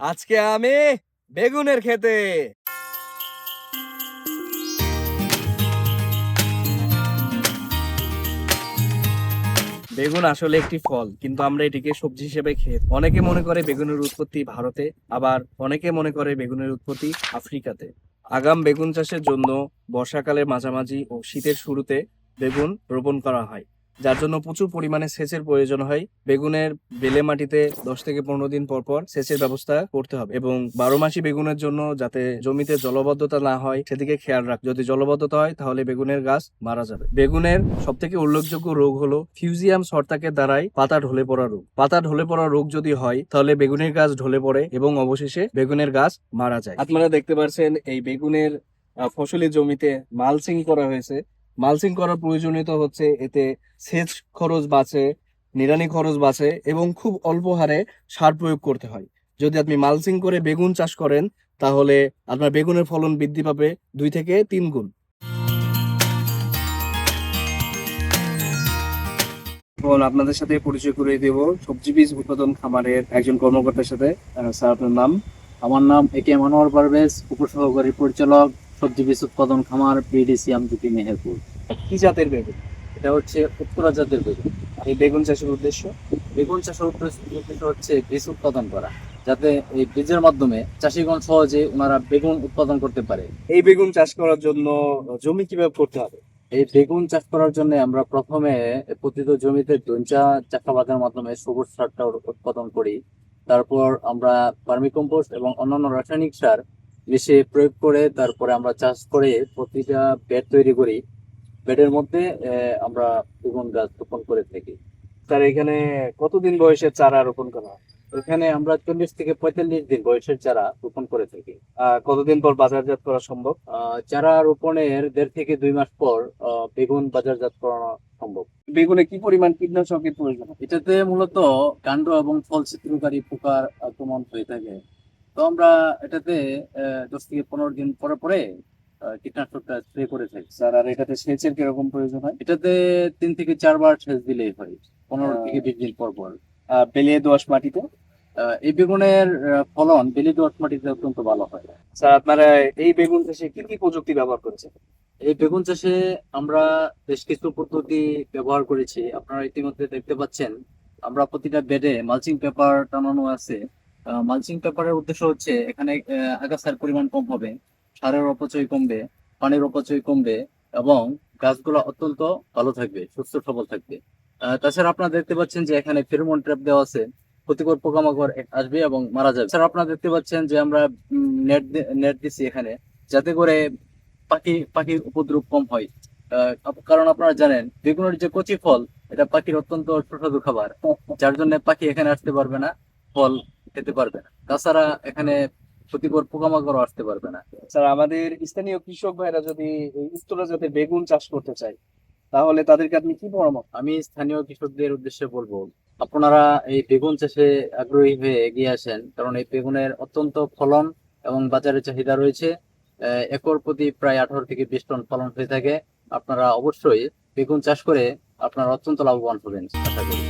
আজকে আমি বেগুনের খেতে। বেগুন আসলে একটি ফল, কিন্তু আমরা এটিকে সবজি হিসেবে খেয়ে, অনেকে মনে করে বেগুনের উৎপত্তি ভারতে, আবার অনেকে মনে করে বেগুনের উৎপত্তি আফ্রিকাতে। আগাম বেগুন চাষের জন্য বর্ষাকালের মাঝামাঝি ও শীতের শুরুতে বেগুন রোপণ করা হয়। যার জন্য প্রচুর পরিমাণে সেচের প্রয়োজন হয়। বেগুনের বেলে মাটিতে দশ থেকে পনেরো দিন পর পর সেচের ব্যবস্থা করতে হবে এবং বারো মাসি বেগুনের জন্য যাতে জমিতে জলবদ্ধতা না হয় সেদিকে খেয়াল রাখ। যদি জলবদ্ধতা হয় তাহলে বেগুনের গাছ মারা যাবে। বেগুনের সব থেকে উল্লেখযোগ্য রোগ হলো ফিউজিয়াম সর্তাকের দ্বারাই পাতা ঢলে পড়া রোগ। পাতা ঢলে পড়া রোগ যদি হয় তাহলে বেগুনের গাছ ঢলে পড়ে এবং অবশেষে বেগুনের গাছ মারা যায়। আপনারা দেখতে পাচ্ছেন এই বেগুনের ফসলি জমিতে মালসিং করা হয়েছে। মালচিং করার প্রয়োজনীয়তা হচ্ছে এতে সেচ খরচ বাঁচে নিড়ানি খরচ বাঁচে এবং খুব অল্প হারে সার প্রয়োগ করতে হয়। যদি আপনি মালচিং করে বেগুন চাষ করেন তাহলে আপনার বেগুনের ফলন বৃদ্ধি পাবে দুই থেকে তিন গুণ। এখন আপনাদের সাথে পরিচয় করে দেব। সবজি বীজ উৎপাদন খামারের একজন কর্মকর্তার সাথে। স্যার আপনার নাম? আমার নাম এ কে মনোহর পারভেজ উপসহকারী পরিচালক সবজি বীজ উৎপাদন খামার পিডিসি আমজুপি মেহেরপুর। কি জাতের বেগুন? এটা হচ্ছে উত্তরা জাতের বেগুন। এই বেগুন চাষের উদ্দেশ্য। বেগুন চাষের উদ্দেশ্য হচ্ছে বীজ উৎপাদন করা যাতে এই বীজের মাধ্যমে চাষিগণ সহজে ওনারা বেগুন উৎপাদন করতে পারে। এই বেগুন চাষ করার জন্য জমি কীভাবে করতে হবে? এই বেগুন চাষ করার জন্য আমরা প্রথমে প্রতিটি জমিতে দঞ্চা চাষাবাদের মাধ্যমে সবুজ সারটা উৎপাদন করি। তারপর আমরা ভার্মি কম্পোস্ট এবং অন্যান্য রাসায়নিক সার মিশিয়ে প্রয়োগ করে তারপরে আমরা চাষ করে প্রতিটা বেড তৈরি করি। বেডের মধ্যে আমরা বেগুন গাছ রোপণ করে থাকি। স্যার এখানে কতদিন বয়সের চারা রোপণ করা হয়? এখানে আমরা চল্লিশ থেকে পঁয়তাল্লিশ দিন বয়সের চারা রোপণ করে থাকি। কতদিন পর বাজারজাত করা সম্ভব? চারা রোপণের দেড় থেকে দুই মাস পর বেগুন বাজারজাত করানো সম্ভব। বেগুনে কি পরিমাণ কীটনাশকের প্রয়োজন? এটাতে মূলত কাণ্ড এবং ফল ছিদ্রকারী পোকার আক্রমণ হয়ে থাকে। তো আমরা এটাতে দশ থেকে পনেরো দিন পরে পরে কীটনাশকটা স্প্রে করে থাকি। স্যার আর এটাতে সেচের কীরকম প্রয়োজন হয়? এটাতে তিন থেকে চারবার সেচ দিলেই হয় পনেরো থেকে বিশ দিন পর পর। আহ, বেলিয়ে দোআঁশ মাটিতে। এই বেগুনের ফলন বেলি দোয়াশ মাটিতে অত্যন্ত ভালো হয়। স্যার আপনারা এই বেগুন চাষে কি কি প্রযুক্তি ব্যবহার করেছেন? এই বেগুন চাষে আমরা বেশ কিছু পদ্ধতি ব্যবহার করেছি। আপনারা ইতিমধ্যে দেখতে পাচ্ছেন আমরা প্রতিটা বেডে মালচিং পেপার টানানো আছে। মালচিং পেপারের উদ্দেশ্য হচ্ছে এখানে আগাছার পরিমাণ কম হবে। সারের অপচয় কমবে, পানির অপচয় কমবে এবং গাছগুলো অত্যন্ত ভালো থাকবে, সুস্থ সবল থাকবে। তাছাড়া আপনারা দেখতে পাচ্ছেন যে এখানে ফেরোমন ট্র্যাপ দেওয়া আছে। ক্ষতিকর পোকামাকড় আসবে এবং মারা যাবে। স্যার আপনারা দেখতে পাচ্ছেন যে আমরা নেট নেট দিছি এখানে, যাতে করে পাখি, পাখির উপদ্রব কম হয়। কারণ আপনারা জানেন বেগুনের যে কচি ফল, এটা পাখির অত্যন্ত সুস্বাদু খাবার। যার জন্য পাখি এখানে আসতে পারবে না, ফল খেতে পারবে না। তাছাড়া এখানে ক্ষতিকর পোকামাকড়ও আসতে পারবে না। স্যার আমাদের স্থানীয় কৃষক ভাইরা যদি উত্তরা জাতের বেগুন চাষ করতে চায় তাহলে তাদেরকে আপনি কি পরামর্শ? আমি স্থানীয় কৃষকদের উদ্দেশ্যে বলব আপনারা এই বেগুন চাষে আগ্রহী হয়ে এগিয়ে আসেন কারণ এই বেগুনের অত্যন্ত ফলন এবং বাজারে চাহিদা রয়েছে। একর প্রতি প্রায় আঠারো থেকে বিশ টন ফলন হয়ে থাকে। আপনারা অবশ্যই বেগুন চাষ করে আপনারা অত্যন্ত লাভবান হবেন আশা করি।